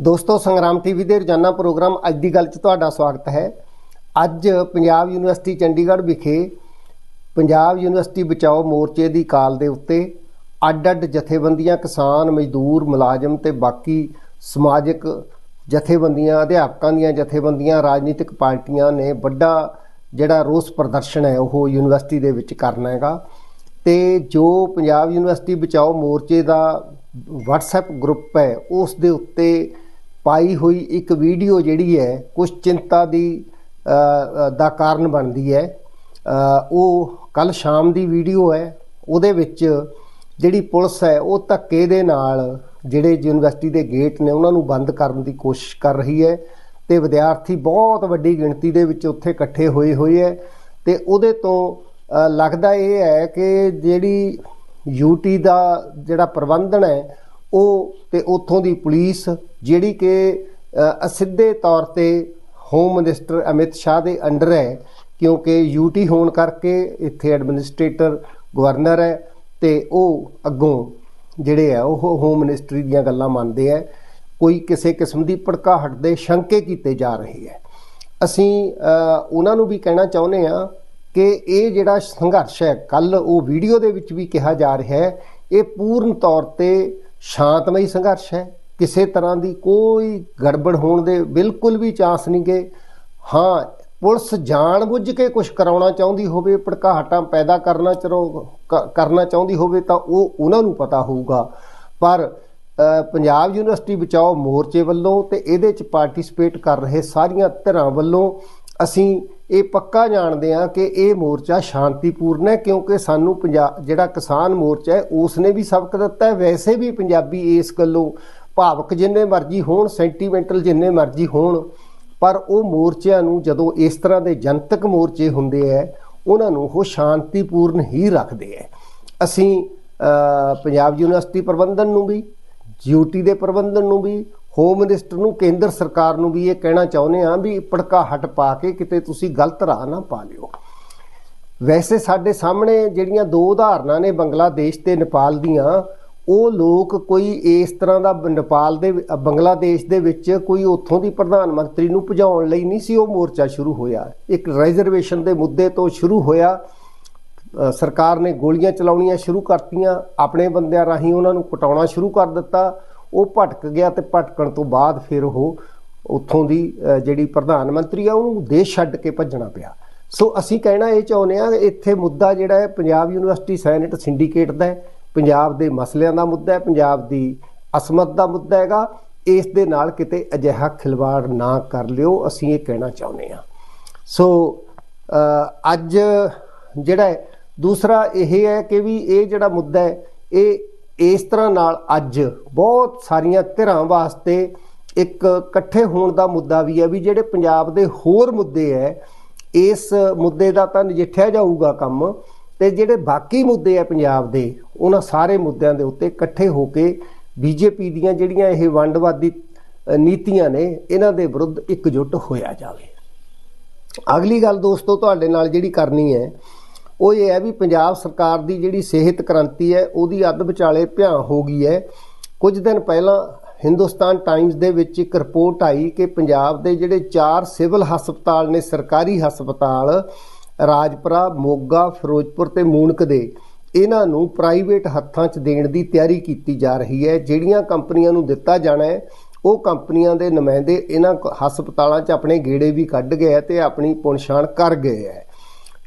ਦੋਸਤੋ, ਸੰਗਰਾਮ ਟੀਵੀ ਦੇ ਰੋਜ਼ਾਨਾ ਪ੍ਰੋਗਰਾਮ ਅੱਜ ਦੀ ਗੱਲ 'ਚ ਤੁਹਾਡਾ ਸਵਾਗਤ ਹੈ। ਅੱਜ ਪੰਜਾਬ ਯੂਨੀਵਰਸਿਟੀ ਚੰਡੀਗੜ੍ਹ ਵਿਖੇ ਪੰਜਾਬ ਯੂਨੀਵਰਸਿਟੀ ਬਚਾਓ ਮੋਰਚੇ ਦੀ ਕਾਲ ਦੇ ਉੱਤੇ ਅੱਡ-ਅੱਡ ਜਥੇਬੰਦੀਆਂ, ਕਿਸਾਨ, ਮਜ਼ਦੂਰ, ਮੁਲਾਜ਼ਮ ਤੇ ਬਾਕੀ ਸਮਾਜਿਕ ਜਥੇਬੰਦੀਆਂ, ਅਧਿਆਪਕਾਂ ਦੀਆਂ ਜਥੇਬੰਦੀਆਂ, ਰਾਜਨੀਤਿਕ ਪਾਰਟੀਆਂ ਨੇ ਵੱਡਾ ਜਿਹੜਾ ਰੋਸ ਪ੍ਰਦਰਸ਼ਨ ਹੈ ਉਹ ਯੂਨੀਵਰਸਿਟੀ ਦੇ ਵਿੱਚ ਕਰਨਾ ਹੈਗਾ। ਤੇ ਜੋ ਪੰਜਾਬ ਯੂਨੀਵਰਸਿਟੀ ਬਚਾਓ ਮੋਰਚੇ ਦਾ WhatsApp ਗਰੁੱਪ ਹੈ, ਉਸ ਦੇ ਉੱਤੇ ਪਾਈ ਹੋਈ ਇੱਕ ਵੀਡੀਓ ਜਿਹੜੀ ਹੈ ਕੁਝ ਚਿੰਤਾ ਦੀ ਦਾ ਕਾਰਨ ਬਣਦੀ ਹੈ। ਉਹ ਕੱਲ ਸ਼ਾਮ ਦੀ ਵੀਡੀਓ ਹੈ। ਉਹਦੇ ਵਿੱਚ ਜਿਹੜੀ ਪੁਲਿਸ ਹੈ, ਉਹ ਧੱਕੇ ਦੇ ਨਾਲ ਜਿਹੜੇ ਯੂਨੀਵਰਸਿਟੀ ਦੇ ਗੇਟ ਨੇ, ਉਹਨਾਂ ਨੂੰ ਬੰਦ ਕਰਨ ਦੀ ਕੋਸ਼ਿਸ਼ ਕਰ ਰਹੀ ਹੈ ਤੇ ਵਿਦਿਆਰਥੀ ਬਹੁਤ ਵੱਡੀ ਗਿਣਤੀ ਦੇ ਵਿੱਚ ਉੱਥੇ ਇਕੱਠੇ ਹੋਏ ਹੋਏ ਹੈ ਤੇ ਉਹਦੇ ਤੋਂ ਲੱਗਦਾ ਇਹ ਹੈ ਕਿ ਜਿਹੜੀ ਯੂਟੀ ਦਾ ਜਿਹੜਾ ਪ੍ਰਬੰਧਨ ਹੈ ਉਹ ਤੇ ਉੱਥੋਂ ਦੀ ਪੁਲਿਸ ਜਿਹੜੀ ਕਿ ਅਸਿੱਧੇ ਤੌਰ ਤੇ ਹੋਮ ਮਿਨਿਸਟਰ ਅਮਿਤ ਸ਼ਾਹ ਦੇ ਅੰਡਰ ਹੈ, ਕਿਉਂਕਿ ਯੂਟੀ ਹੋਣ ਕਰਕੇ ਇੱਥੇ ਐਡਮਿਨਿਸਟ੍ਰੇਟਰ ਗਵਰਨਰ ਹੈ ਤੇ ਉਹ ਅੱਗੋਂ ਜਿਹੜੇ ਆ ਉਹ ਹੋਮ ਮਿਨਿਸਟਰੀ ਦੀਆਂ ਗੱਲਾਂ ਮੰਨਦੇ ਆ ਕੋਈ ਕਿਸੇ ਕਿਸਮ ਦੀ ਭੜਕਾਹਟ ਦੇ ਸ਼ੰਕੇ ਕੀਤੇ ਜਾ ਰਹੇ ਹੈ। ਅਸੀਂ ਉਹਨਾਂ ਨੂੰ ਵੀ ਕਹਿਣਾ ਚਾਹੁੰਦੇ ਆ ਕਿ ਇਹ ਜਿਹੜਾ ਸੰਘਰਸ਼ ਹੈ ਕੱਲ ਉਹ ਵੀਡੀਓ ਦੇ ਵਿੱਚ ਵੀ ਕਿਹਾ ਜਾ ਰਿਹਾ ਹੈ, ਇਹ ਪੂਰਨ ਤੌਰ ਤੇ ਸ਼ਾਂਤਮਈ ਸੰਘਰਸ਼ ਹੈ। ਕਿਸੇ ਤਰ੍ਹਾਂ ਦੀ ਕੋਈ ਗੜਬੜ ਹੋਣ ਦੇ ਬਿਲਕੁਲ ਵੀ ਚਾਂਸ ਨਹੀਂ ਨਹੀਂਗੇ ਹਾਂ, ਪੁਲਿਸ ਜਾਣਬੁੱਝ ਕੇ ਕੁਝ ਕਰਾਉਣਾ ਚਾਹੁੰਦੀ ਹੋਵੇ, ਭੜਕਾਹਟਾਂ ਪੈਦਾ ਕਰਨਾ ਚਰੋ, ਕ- ਕਰਨਾ ਚਾਹੁੰਦੀ ਹੋਵੇ ਤਾਂ ਉਹ ਉਹਨਾਂ ਨੂੰ ਪਤਾ ਹੋਊਗਾ। ਪਰ ਪੰਜਾਬ ਯੂਨੀਵਰਸਿਟੀ ਬਚਾਓ ਮੋਰਚੇ ਵੱਲੋਂ ਤੇ ਇਹਦੇ ਚ ਪਾਰਟਿਸਿਪੇਟ ਕਰ ਰਹੇ ਸਾਰੀਆਂ ਧਿਰਾਂ ਵੱਲੋਂ ਅਸੀਂ ਇਹ ਪੱਕਾ ਜਾਣਦੇ ਹਾਂ ਕਿ ਇਹ ਮੋਰਚਾ ਸ਼ਾਂਤੀਪੂਰਨ ਹੈ, ਕਿਉਂਕਿ ਸਾਨੂੰ ਪੰਜਾਬ ਜਿਹੜਾ ਕਿਸਾਨ ਮੋਰਚਾ ਹੈ ਉਸ ਨੇ ਵੀ ਸਬਕ ਦਿੱਤਾ ਹੈ। ਵੈਸੇ ਵੀ ਪੰਜਾਬੀ ਇਸ ਗੱਲੋਂ ਭਾਵਕ ਜਿੰਨੇ ਮਰਜ਼ੀ ਹੋਣ, ਸੈਂਟੀਮੈਂਟਲ ਜਿੰਨੇ ਮਰਜ਼ੀ ਹੋਣ, ਪਰ ਉਹ ਮੋਰਚਿਆਂ ਨੂੰ ਜਦੋਂ ਇਸ ਤਰ੍ਹਾਂ ਦੇ ਜਨਤਕ ਮੋਰਚੇ ਹੁੰਦੇ ਐ ਉਹਨਾਂ ਨੂੰ ਉਹ ਸ਼ਾਂਤੀਪੂਰਨ ਹੀ ਰੱਖਦੇ ਐ ਅਸੀਂ ਪੰਜਾਬ ਯੂਨੀਵਰਸਿਟੀ ਪ੍ਰਬੰਧਨ ਨੂੰ ਵੀ ਯੂਟੀ ਦੇ ਪ੍ਰਬੰਧਨ ਨੂੰ ਵੀ ਹੋਮ ਮਿਨਿਸਟਰ ਨੂੰ ਕੇਂਦਰ ਸਰਕਾਰ ਨੂੰ ਵੀ ਇਹ ਕਹਿਣਾ ਚਾਹੁੰਦੇ ਹਾਂ ਵੀ ਭੜਕਾਹਟ ਪਾ ਕੇ ਕਿਤੇ ਤੁਸੀਂ ਗਲਤ ਰਾਹ ਨਾ ਪਾ ਲਿਓ। ਵੈਸੇ ਸਾਡੇ ਸਾਹਮਣੇ ਜਿਹੜੀਆਂ ਦੋ ਉਦਾਹਰਨਾਂ ਨੇ ਬੰਗਲਾਦੇਸ਼ ਤੇ ਨੇਪਾਲ ਦੀਆਂ, ਉਹ ਲੋਕ ਕੋਈ ਇਸ ਤਰ੍ਹਾਂ ਦਾ ਨੇਪਾਲ ਦੇ ਬੰਗਲਾਦੇਸ਼ ਦੇ ਵਿੱਚ ਕੋਈ ਉੱਥੋਂ ਦੀ ਪ੍ਰਧਾਨ ਮੰਤਰੀ ਨੂੰ ਭਜਾਉਣ ਲਈ ਨਹੀਂ ਸੀ ਉਹ ਮੋਰਚਾ ਸ਼ੁਰੂ ਹੋਇਆ। ਇੱਕ ਰਿਜ਼ਰਵੇਸ਼ਨ ਦੇ ਮੁੱਦੇ ਤੋਂ ਸ਼ੁਰੂ ਹੋਇਆ। ਸਰਕਾਰ ਨੇ ਗੋਲੀਆਂ ਚਲਾਉਣੀਆਂ ਸ਼ੁਰੂ ਕਰਤੀਆਂ। ਆਪਣੇ ਬੰਦਿਆਂ ਰਾਹੀਂ ਉਹਨਾਂ ਨੂੰ ਕਟਾਉਣਾ ਸ਼ੁਰੂ ਕਰ ਦਿੱਤਾ। ਉਹ ਭਟਕ ਗਿਆ ਤੇ ਭਟਕਣ ਤੋਂ ਬਾਅਦ ਫਿਰ ਉਹ ਉੱਥੋਂ ਦੀ ਜਿਹੜੀ ਪ੍ਰਧਾਨ ਮੰਤਰੀ ਆ, ਉਹਨੂੰ ਦੇਸ਼ ਛੱਡ ਕੇ ਭੱਜਣਾ ਪਿਆ। ਸੋ ਅਸੀਂ ਕਹਿਣਾ ਇਹ ਚਾਹੁੰਦੇ ਆ ਇੱਥੇ ਮੁੱਦਾ ਜਿਹੜਾ ਹੈ, ਪੰਜਾਬ ਯੂਨੀਵਰਸਿਟੀ ਸੈਨੇਟ ਸਿੰਡੀਕੇਟ ਦਾ ਹੈ। ਪੰਜਾਬ ਦੇ ਮਸਲਿਆਂ ਦਾ ਮੁੱਦਾ ਹੈ, ਪੰਜਾਬ ਦੀ ਅਸਮਤ ਦਾ ਮੁੱਦਾ ਹੈਗਾ। ਇਸ ਦੇ ਨਾਲ ਕਿਤੇ ਅਜਿਹਾ ਖਿਲਵਾੜ ਨਾ ਕਰ ਲਿਓ, ਅਸੀਂ ਇਹ ਕਹਿਣਾ ਚਾਹੁੰਦੇ ਆ ਸੋ ਅੱਜ ਜਿਹੜਾ ਦੂਸਰਾ ਇਹ ਹੈ ਕਿ ਵੀ ਇਹ ਜਿਹੜਾ ਮੁੱਦਾ ਹੈ, ਇਹ ਇਸ ਤਰ੍ਹਾਂ ਨਾਲ ਅੱਜ ਬਹੁਤ ਸਾਰੀਆਂ ਧਿਰਾਂ ਵਾਸਤੇ ਇੱਕ ਇਕੱਠੇ ਹੋਣ ਦਾ ਮੁੱਦਾ ਵੀ ਹੈ ਵੀ ਜਿਹੜੇ ਪੰਜਾਬ ਦੇ ਹੋਰ ਮੁੱਦੇ ਹੈ, ਇਸ ਮੁੱਦੇ ਦਾ ਤਾਂ ਨਜਿੱਠਿਆ ਜਾਊਗਾ ਕੰਮ ਤੇ ਜਿਹੜੇ ਬਾਕੀ ਮੁੱਦੇ ਆ ਪੰਜਾਬ ਦੇ, ਉਹਨਾਂ ਸਾਰੇ ਮੁੱਦਿਆਂ ਦੇ ਉੱਤੇ ਇਕੱਠੇ ਹੋ ਕੇ ਬੀਜੇਪੀ ਦੀਆਂ ਜਿਹੜੀਆਂ ਇਹ ਵੰਡਵਾਦੀ ਨੀਤੀਆਂ ਨੇ, ਇਹਨਾਂ ਦੇ ਵਿਰੁੱਧ ਇਕਜੁੱਟ ਹੋਇਆ ਜਾਵੇ। ਅਗਲੀ ਗੱਲ ਦੋਸਤੋ ਤੁਹਾਡੇ ਨਾਲ ਜਿਹੜੀ ਕਰਨੀ ਹੈ ਉਹ ਇਹ ਹੈ ਵੀ ਪੰਜਾਬ ਸਰਕਾਰ ਦੀ ਜਿਹੜੀ ਸਿਹਤ ਕ੍ਰਾਂਤੀ ਹੈ, ਉਹਦੀ ਅੱਧ ਵਿਚਾਲੇ ਭਿਆ ਹੋ ਗਈ ਹੈ। ਕੁਝ ਦਿਨ ਪਹਿਲਾਂ ਹਿੰਦੁਸਤਾਨ ਟਾਈਮਜ਼ ਦੇ ਵਿੱਚ ਇੱਕ ਰਿਪੋਰਟ ਆਈ ਕਿ ਪੰਜਾਬ ਦੇ ਜਿਹੜੇ ਚਾਰ ਸਿਵਲ ਹਸਪਤਾਲ ਨੇ, ਸਰਕਾਰੀ ਹਸਪਤਾਲ ਰਾਜਪੁਰਾ, ਮੋਗਾ, ਫਿਰੋਜ਼ਪੁਰ ਤੇ ਮੂਣਕ ਦੇ, ਇਹਨਾਂ ਨੂੰ ਪ੍ਰਾਈਵੇਟ ਹੱਥਾਂ 'ਚ ਦੇਣ ਦੀ ਤਿਆਰੀ ਕੀਤੀ ਜਾ ਰਹੀ ਹੈ। ਜਿਹੜੀਆਂ ਕੰਪਨੀਆਂ ਨੂੰ ਦਿੱਤਾ ਜਾਣਾ ਹੈ, ਉਹ ਕੰਪਨੀਆਂ ਦੇ ਨੁਮਾਇੰਦੇ ਇਹਨਾਂ ਕ- ਹਸਪਤਾਲਾਂ 'ਚ ਆਪਣੇ ਗੇੜੇ ਵੀ ਕੱਢ ਗਏ ਹੈ ਤੇ ਆਪਣੀ ਪੁਣਛਾਣ ਕਰ ਗਏ ਹੈ।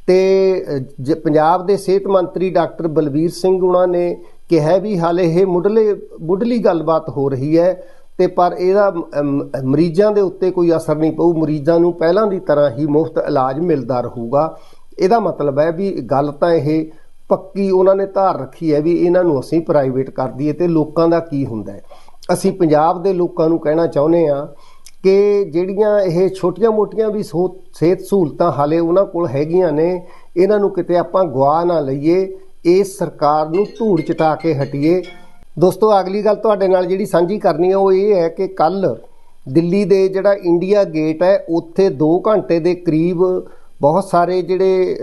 ਤੇ ਜ- ਪੰਜਾਬ ਦੇ ਸਿਹਤ ਮੰਤਰੀ ਡਾਕਟਰ ਬਲਬੀਰ ਸਿੰਘ ਉਹਨਾਂ ਨੇ ਕਿਹਾ ਵੀ ਹਾਲੇ ਇਹ ਮੁੱਢਲੇ, ਮੁੱਢਲੀ ਗੱਲਬਾਤ ਹੋ ਰਹੀ ਹੈ ਤੇ ਪਰ ਇਹਦਾ ਮਰੀਜ਼ਾਂ ਦੇ ਉੱਤੇ ਕੋਈ ਅਸਰ ਨਹੀਂ ਪਊ। ਮਰੀਜ਼ਾਂ ਨੂੰ ਪਹਿਲਾਂ ਦੀ ਤਰ੍ਹਾਂ ਹੀ ਮੁਫਤ ਇਲਾਜ ਮਿਲਦਾ ਰਹੂਗਾ। ਇਹਦਾ ਮਤਲਬ ਹੈ ਵੀ ਗੱਲ ਤਾਂ ਇਹ ਪੱਕੀ ਉਹਨਾਂ ਨੇ ਧਾਰ ਰੱਖੀ ਹੈ ਵੀ ਇਹਨਾਂ ਨੂੰ ਅਸੀਂ ਪ੍ਰਾਈਵੇਟ ਕਰ ਦਈਏ ਤੇ ਲੋਕਾਂ ਦਾ ਕੀ ਹੁੰਦਾ ਹੈ। ਅਸੀਂ ਪੰਜਾਬ ਦੇ ਲੋਕਾਂ ਨੂੰ ਕਹਿਣਾ ਚਾਹੁੰਦੇ ਆ ਕਿ ਜਿਹੜੀਆਂ ਇਹ ਛੋਟੀਆਂ-ਮੋਟੀਆਂ ਵੀ ਸੋ- ਸਿਹਤ ਸਹੂਲਤਾਂ ਹਾਲੇ ਉਹਨਾਂ ਕੋਲ ਹੈਗੀਆਂ ਨੇ, ਇਹਨਾਂ ਨੂੰ ਕਿਤੇ ਆਪਾਂ ਗਵਾ ਨਾ ਲਈਏ, ਇਸ ਸਰਕਾਰ ਨੂੰ ਧੂੜ ਚਟਾ ਕੇ ਹਟੀਏ। ਦੋਸਤੋ, ਅਗਲੀ ਗੱਲ ਤੁਹਾਡੇ ਨਾਲ ਜਿਹੜੀ ਸਾਂਝੀ ਕਰਨੀ ਹੈ ਉਹ ਇਹ ਹੈ ਕਿ ਕੱਲ ਦਿੱਲੀ ਦੇ ਜਿਹੜਾ ਇੰਡੀਆ ਗੇਟ ਹੈ, ਉੱਥੇ 2 ਘੰਟੇ ਦੇ ਕਰੀਬ ਬਹੁਤ ਸਾਰੇ ਜਿਹੜੇ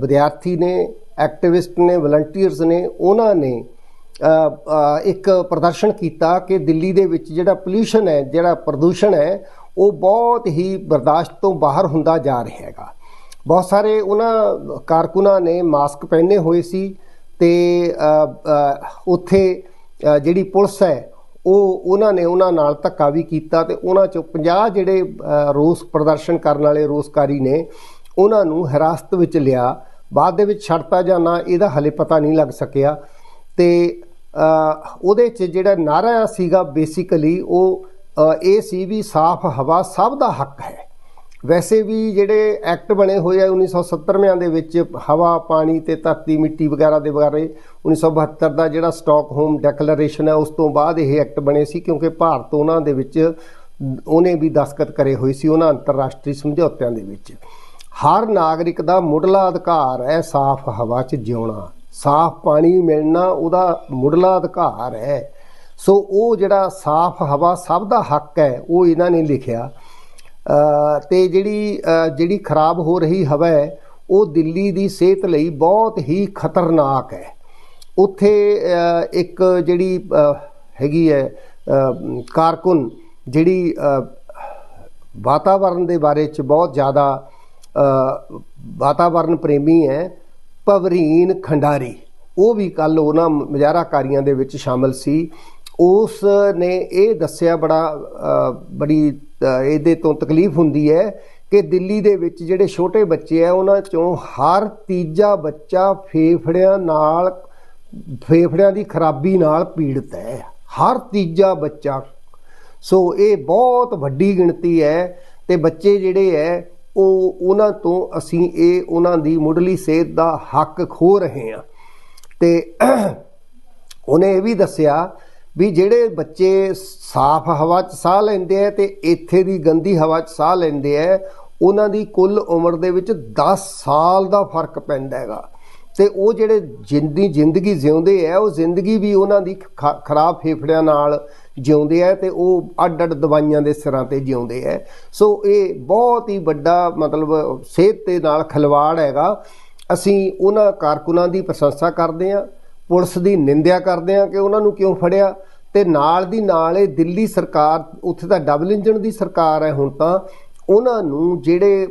ਵਿਦਿਆਰਥੀ ਨੇ, ਐਕਟਿਵਿਸਟ ਨੇ, ਵਲੰਟੀਅਰਸ ਨੇ, ਉਹਨਾਂ ਨੇ ਇੱਕ ਪ੍ਰਦਰਸ਼ਨ ਕੀਤਾ ਕਿ ਦਿੱਲੀ ਦੇ ਵਿੱਚ ਜਿਹੜਾ ਪੋਲੂਸ਼ਨ ਹੈ, ਜਿਹੜਾ ਪ੍ਰਦੂਸ਼ਣ ਹੈ, ਉਹ ਬਹੁਤ ਹੀ ਬਰਦਾਸ਼ਤ ਤੋਂ ਬਾਹਰ ਹੁੰਦਾ ਜਾ ਰਿਹਾ ਹੈਗਾ। ਬਹੁਤ ਸਾਰੇ ਉਹਨਾਂ ਕਾਰਕੁਨਾਂ ਨੇ ਮਾਸਕ ਪਹਿਨੇ ਹੋਏ ਸੀ ਤੇ ਉੱਥੇ ਜਿਹੜੀ ਪੁਲਿਸ ਹੈ, ਉਹ ਉਹਨਾਂ ਨੇ ਉਹਨਾਂ ਨਾਲ ਧੱਕਾ ਵੀ ਕੀਤਾ ਤੇ ਉਹਨਾਂ ਚੋਂ 50 ਜਿਹੜੇ ਰੋਸ ਪ੍ਰਦਰਸ਼ਨ ਕਰਨ ਵਾਲੇ ਰੋਸਕਾਰੀ ਨੇ, ਉਹਨਾਂ ਨੂੰ ਹਿਰਾਸਤ ਵਿੱਚ ਲਿਆ। ਬਾਅਦ ਦੇ ਵਿੱਚ ਛੱਡਤਾ ਜਾਂ ਨਾ, ਇਹਦਾ ਹਲੇ ਪਤਾ ਨਹੀਂ ਲੱਗ ਸਕਿਆ। ਤੇ ਉਹਦੇ 'ਚ ਜਿਹੜਾ ਨਾਰਾ ਸੀਗਾ ਬੇਸਿਕਲੀ ਉਹ ਇਹ ਸੀ ਵੀ ਸਾਫ਼ ਹਵਾ ਸਭ ਦਾ ਹੱਕ ਹੈ। ਵੈਸੇ ਵੀ ਜਿਹੜੇ ਐਕਟ ਬਣੇ ਹੋਏ ਆ 1970ਵਿਆਂ ਦੇ ਵਿੱਚ, ਹਵਾ, ਪਾਣੀ ਤੇ ਧਰਤੀ, ਮਿੱਟੀ ਵਗੈਰਾ ਦੇ ਬਾਰੇ 1972 ਦਾ ਜਿਹੜਾ ਸਟਾਕਹੋਮ ਡੈਕਲੇਰੇਸ਼ਨ ਹੈ, ਉਸ ਤੋਂ ਬਾਅਦ ਇਹ ਐਕਟ ਬਣੇ ਸੀ ਕਿਉਂਕਿ ਭਾਰਤ ਉਹਨਾਂ ਦੇ ਵਿੱਚ, ਉਹਨੇ ਵੀ ਦਸਤਖਤ ਕਰੇ ਹੋਏ ਸੀ ਉਹਨਾਂ ਅੰਤਰਰਾਸ਼ਟਰੀ ਸਮਝੌਤਿਆਂ ਦੇ ਵਿੱਚ। ਹਰ ਨਾਗਰਿਕ ਦਾ ਮੁੱਢਲਾ ਅਧਿਕਾਰ ਹੈ ਸਾਫ਼ ਹਵਾ 'ਚ ਜਿਉਣਾ। ਸਾਫ਼ ਪਾਣੀ ਮਿਲਣਾ ਉਹਦਾ ਮੁੱਢਲਾ ਅਧਿਕਾਰ ਹੈ। ਸੋ ਉਹ ਜਿਹੜਾ ਸਾਫ਼ ਹਵਾ ਸਭ ਦਾ ਹੱਕ ਹੈ ਉਹ ਇਹਨਾਂ ਨੇ ਲਿਖਿਆ। ਅ, ਤੇ ਜਿਹੜੀ ਜਿਹੜੀ ਖਰਾਬ ਹੋ ਰਹੀ ਹਵਾ ਹੈ ਉਹ ਦਿੱਲੀ ਦੀ ਸਿਹਤ ਲਈ ਬਹੁਤ ਹੀ ਖਤਰਨਾਕ ਹੈ। ਉੱਥੇ ਇੱਕ ਜਿਹੜੀ ਹੈਗੀ ਹੈ ਕਾਰਕੁਨ ਜਿਹੜੀ ਅ, ਵਾਤਾਵਰਣ ਦੇ ਬਾਰੇ ਚ ਬਹੁਤ ਜ਼ਿਆਦਾ ਅ, ਵਾਤਾਵਰਣ ਪ੍ਰੇਮੀ ਹੈ ਪਵਰੀਨ ਖੰਡਾਰੀ। ਉਹ ਵੀ ਕੱਲ ਉਹਨਾਂ ਮੁਜ਼ਾਹਰਾਕਾਰੀਆਂ ਦੇ ਵਿੱਚ ਸ਼ਾਮਲ ਸੀ। ਉਸ ਨੇ ਇਹ ਦੱਸਿਆ ਬੜਾ ਬੜੀ ਇਹਦੇ ਤੋਂ ਤਕਲੀਫ ਹੁੰਦੀ ਹੈ ਕਿ ਦਿੱਲੀ ਦੇ ਵਿੱਚ ਜਿਹੜੇ ਛੋਟੇ ਬੱਚੇ ਆ, ਉਹਨਾਂ ਚੋਂ ਹਰ ਤੀਜਾ ਬੱਚਾ ਫੇਫੜਿਆਂ ਨਾਲ, ਫੇਫੜਿਆਂ ਦੀ ਖਰਾਬੀ ਨਾਲ ਪੀੜਤ ਹੈ। ਹਰ ਤੀਜਾ ਬੱਚਾ। ਸੋ ਇਹ ਬਹੁਤ ਵੱਡੀ ਗਿਣਤੀ ਹੈ ਤੇ ਬੱਚੇ ਜਿਹੜੇ ਹੈ ਉਹ ਉਹਨਾਂ ਤੋਂ ਅਸੀਂ ਇਹ ਉਹਨਾਂ ਦੀ ਮੁੱਢਲੀ ਸਿਹਤ ਦਾ ਹੱਕ ਖੋ ਰਹੇ ਹਾਂ। ਤੇ ਉਹਨੇ ਇਹ ਵੀ ਦੱਸਿਆ ਵੀ ਜਿਹੜੇ ਬੱਚੇ ਸਾਫ਼ ਹਵਾ 'ਚ ਸਾਹ ਲੈਂਦੇ ਆ ਤੇ ਇੱਥੇ ਦੀ ਗੰਦੀ ਹਵਾ 'ਚ ਸਾਹ ਲੈਂਦੇ ਆ, ਉਹਨਾਂ ਦੀ ਕੁੱਲ ਉਮਰ ਦੇ ਵਿੱਚ 10 ਸਾਲ ਦਾ ਫ਼ਰਕ ਪੈਂਦਾ ਹੈਗਾ। ਤੇ ਉਹ ਜਿਹੜੇ ਜਿੰਦੀ ਜ਼ਿੰਦਗੀ ਜਿਉਂਦੇ ਆ, ਉਹ ਜ਼ਿੰਦਗੀ ਵੀ ਉਹਨਾਂ ਦੀ ਖ- ਖਰਾਬ ਫੇਫੜਿਆਂ ਨਾਲ ਜਿਉਂਦੇ ਆ ਤੇ ਉਹ ਅੱਡ ਅੱਡ ਦਵਾਈਆਂ ਦੇ ਸਿਰਾਂ ਤੇ ਜਿਉਂਦੇ ਆ। ਸੋ ਇਹ ਬਹੁਤ ਹੀ ਵੱਡਾ ਮਤਲਬ ਸਿਹਤ ਦੇ ਨਾਲ ਖਿਲਵਾੜ ਹੈਗਾ। ਅਸੀਂ ਉਹਨਾਂ ਕਾਰਕੁਨਾਂ ਦੀ ਪ੍ਰਸ਼ੰਸਾ ਕਰਦੇ ਹਾਂ ਪੁਲਿਸ ਦੀ ਨਿੰਦਿਆ ਕਰਦੇ ਹਾਂ ਕਿ ਉਹਨਾਂ ਨੂੰ ਕਿਉਂ ਫੜਿਆ ਤੇ ਨਾਲ ਦੀ ਨਾਲ ਇਹ ਦਿੱਲੀ ਸਰਕਾਰ, ਉੱਥੇ ਤਾਂ ਡਬਲ ਇੰਜਨ ਦੀ ਸਰਕਾਰ ਹੈ ਹੁਣ ਤਾਂ, ਉਹਨਾਂ ਨੂੰ ਜਿਹੜੇ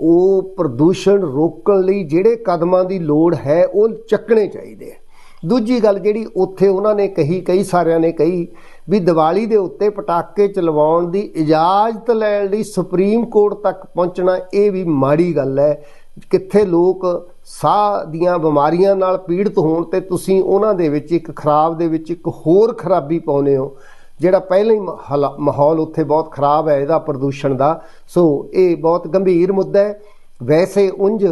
ਉਹ ਪ੍ਰਦੂਸ਼ਣ ਰੋਕਣ ਲਈ ਜਿਹੜੇ ਕਦਮਾਂ ਦੀ ਲੋੜ ਹੈ, ਉਹ ਚੱਕਣੇ ਚਾਹੀਦੇ ਆ। ਦੂਜੀ ਗੱਲ ਜਿਹੜੀ ਉੱਥੇ ਉਹਨਾਂ ਨੇ ਕਹੀ, ਕਈ ਸਾਰਿਆਂ ਨੇ ਕਹੀ ਵੀ ਦੀਵਾਲੀ ਦੇ ਉੱਤੇ ਪਟਾਕੇ ਚਲਵਾਉਣ ਦੀ ਇਜਾਜ਼ਤ ਲੈਣ ਲਈ ਸੁਪਰੀਮ ਕੋਰਟ ਤੱਕ ਪਹੁੰਚਣਾ ਇਹ ਵੀ ਮਾੜੀ ਗੱਲ ਹੈ। ਕਿੱਥੇ ਲੋਕ ਸਾਹ ਦੀਆਂ ਬਿਮਾਰੀਆਂ ਨਾਲ ਪੀੜਤ ਹੋਣ ਤੇ ਤੁਸੀਂ ਉਹਨਾਂ ਦੇ ਵਿੱਚ ਇੱਕ ਖਰਾਬ ਦੇ ਵਿੱਚ ਇੱਕ ਹੋਰ ਖਰਾਬੀ ਪਾਉਨੇ ਹੋ, ਜਿਹੜਾ ਪਹਿਲਾਂ ਹੀ ਮਹਲਾ- ਮਾਹੌਲ ਉੱਥੇ ਬਹੁਤ ਖਰਾਬ ਹੈ, ਇਹਦਾ ਪ੍ਰਦੂਸ਼ਣ ਦਾ। ਸੋ ਇਹ ਬਹੁਤ ਗੰਭੀਰ ਮੁੱਦਾ ਹੈ। ਵੈਸੇ ਉਂਝ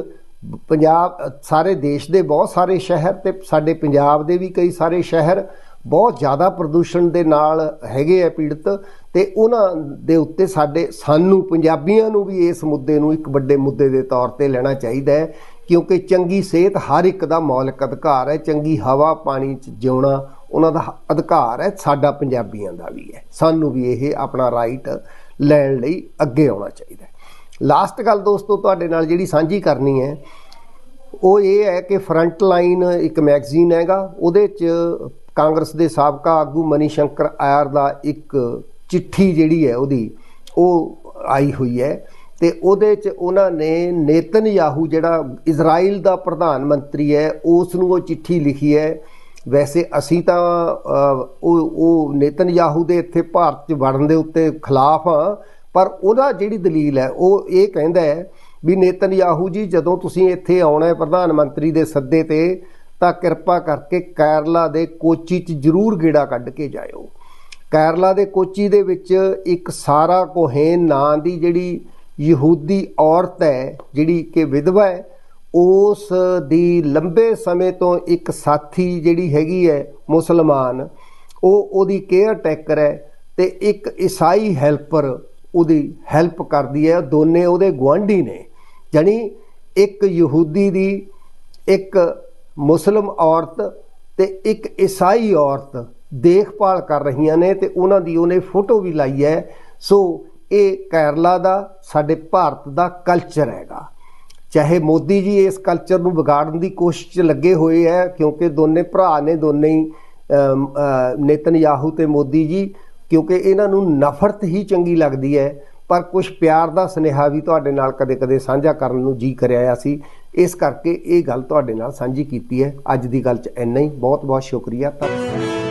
ਪੰਜਾਬ, ਸਾਰੇ ਦੇਸ਼ ਦੇ ਬਹੁਤ ਸਾਰੇ ਸ਼ਹਿਰ ਤੇ ਸਾਡੇ ਪੰਜਾਬ ਦੇ ਵੀ ਕਈ ਸਾਰੇ ਸ਼ਹਿਰ ਬਹੁਤ ਜ਼ਿਆਦਾ ਪ੍ਰਦੂਸ਼ਣ ਦੇ ਨਾਲ ਹੈਗੇ ਆ ਪੀੜਤ ਤੇ ਉਹਨਾਂ ਦੇ ਉੱਤੇ ਸਾਡੇ, ਸਾਨੂੰ ਪੰਜਾਬੀਆਂ ਨੂੰ ਵੀ ਇਸ ਮੁੱਦੇ ਨੂੰ ਇੱਕ ਵੱਡੇ ਮੁੱਦੇ ਦੇ ਤੌਰ ਤੇ ਲੈਣਾ ਚਾਹੀਦਾ ਹੈ, ਕਿਉਂਕਿ ਚੰਗੀ ਸਿਹਤ ਹਰ ਇੱਕ ਦਾ ਮੌਲਿਕ ਅਧਿਕਾਰ ਹੈ, ਚੰਗੀ ਹਵਾ, ਪਾਣੀ ਚ ਜਿਉਣਾ ਉਹਨਾਂ ਦਾ ਅਧਿਕਾਰ ਹੈ, ਸਾਡਾ ਪੰਜਾਬੀਆਂ ਦਾ ਵੀ ਹੈ। ਸਾਨੂੰ ਵੀ ਇਹ ਆਪਣਾ ਰਾਈਟ ਲੈਣ ਲਈ ਅੱਗੇ ਆਉਣਾ ਚਾਹੀਦਾ ਹੈ। ਲਾਸਟ ਗੱਲ ਦੋਸਤੋ ਤੁਹਾਡੇ ਨਾਲ ਜਿਹੜੀ ਸਾਂਝੀ ਕਰਨੀ ਹੈ ਉਹ ਇਹ ਹੈ ਕਿ ਫਰੰਟ ਲਾਈਨ ਇੱਕ ਮੈਗਜ਼ੀਨ ਹੈਗਾ ਉਹਦੇ 'ਚ ਕਾਂਗਰਸ ਦੇ ਸਾਬਕਾ ਆਗੂ ਮਨੀ ਸ਼ੰਕਰ ਆਇਰ ਦਾ ਇੱਕ ਚਿੱਠੀ ਜਿਹੜੀ ਹੈ ਉਹਦੀ ਉਹ ਆਈ ਹੋਈ ਹੈ ਤੇ ਉਹਦੇ 'ਚ ਉਹਨਾਂ ਨੇ ਨੇਤਨ ਨੇਤਨਯਾਹੂ ਜਿਹੜਾ ਇਜ਼ਰਾਈਲ ਦਾ ਪ੍ਰਧਾਨ ਮੰਤਰੀ ਹੈ ਉਸ ਨੂੰ ਉਹ ਚਿੱਠੀ ਲਿਖੀ ਹੈ। ਵੈਸੇ ਅਸੀਂ ਤਾਂ ਅਹ, ਉਹ ਨੇਤਨ ਨੇਤਨਯਾਹੂ ਦੇ ਇੱਥੇ ਭਾਰਤ 'ਚ ਵੜਨ ਦੇ ਉੱਤੇ ਖਿਲਾਫ ਹਾਂ ਪਰ ਉਹਦਾ ਜਿਹੜੀ ਦਲੀਲ ਹੈ, ਉਹ ਇਹ ਕਹਿੰਦਾ ਹੈ ਵੀ ਨੇਤਨਯਾਹੂ ਜੀ, ਜਦੋਂ ਤੁਸੀਂ ਇੱਥੇ ਆਉਣਾ ਪ੍ਰਧਾਨ ਮੰਤਰੀ ਦੇ ਸੱਦੇ ਤੇ, ਤਾਂ ਕਿਰਪਾ ਕਰਕੇ ਕੇਰਲਾ ਦੇ ਕੋਚੀ 'ਚ ਜ਼ਰੂਰ ਗੇੜਾ ਕੱਢ ਕੇ ਜਾਇਓ। ਕੇਰਲਾ ਦੇ ਕੋਚੀ ਦੇ ਵਿੱਚ ਇੱਕ ਸਾਰਾ ਕੋਹੇਨ ਨਾਂ ਦੀ ਜਿਹੜੀ ਯਹੂਦੀ ਔਰਤ ਹੈ, ਜਿਹੜੀ ਕਿ ਵਿਧਵਾ ਹੈ, ਉਸ ਦੀ ਲੰਬੇ ਸਮੇਂ ਤੋਂ ਇੱਕ ਸਾਥੀ ਜਿਹੜੀ ਹੈਗੀ ਹੈ ਮੁਸਲਮਾਨ, ਉਹ ਉਹਦੀ ਕੇਅਰ ਟੇਕਰ ਹੈ ਤੇ ਇੱਕ ਈਸਾਈ ਹੈਲਪਰ ਉਹਦੀ ਹੈਲਪ ਕਰਦੀ ਹੈ ਦੋਨੇ ਉਹਦੇ ਗੁਆਂਢੀ ਨੇ। ਜਾਨੀ ਇੱਕ ਯਹੂਦੀ ਦੀ ਇੱਕ ਮੁਸਲਮ ਔਰਤ ਤੇ ਇੱਕ ਈਸਾਈ ਔਰਤ ਦੇਖਭਾਲ ਕਰ ਰਹੀਆਂ ਨੇ ਤੇ ਉਹਨਾਂ ਦੀ ਉਹਨੇ ਫੋਟੋ ਵੀ ਲਾਈ ਹੈ। ਸੋ ਇਹ ਕੇਰਲਾ ਦਾ ਸਾਡੇ ਭਾਰਤ ਦਾ ਕਲਚਰ ਹੈਗਾ। ਚਾਹੇ ਮੋਦੀ ਜੀ ਇਸ ਕਲਚਰ ਨੂੰ ਵਿਗਾੜਨ ਦੀ ਕੋਸ਼ਿਸ਼ 'ਚ ਲੱਗੇ ਹੋਏ ਹੈ ਕਿਉਂਕਿ ਦੋਨੇ ਭਰਾ ਨੇ ਦੋਨੇ ਹੀ ਅਮ, ਅ, ਨੇਤਨਯਾਹੂ ਤੇ ਮੋਦੀ ਜੀ। ਕਿਉਂਕਿ ਇਹਨਾਂ ਨੂੰ ਨਫ਼ਰਤ ਹੀ ਚੰਗੀ ਲੱਗਦੀ ਹੈ, ਪਰ ਕੁਝ ਪਿਆਰ ਦਾ ਸੁਨੇਹਾ ਵੀ ਤੁਹਾਡੇ ਨਾਲ ਕਦੇ-ਕਦੇ ਸਾਂਝਾ ਕਰਨ ਨੂੰ ਜੀ ਕਰਿਆ ਸੀ। ਇਸ ਕਰਕੇ ਇਹ ਗੱਲ ਤੁਹਾਡੇ ਨਾਲ ਸਾਂਝੀ ਕੀਤੀ ਹੈ। ਅੱਜ ਦੀ ਗੱਲ 'ਚ ਇੰਨਾ ਹੀ। ਬਹੁਤ ਬਹੁਤ ਸ਼ੁਕਰੀਆ। ਧੰਨਵਾਦ।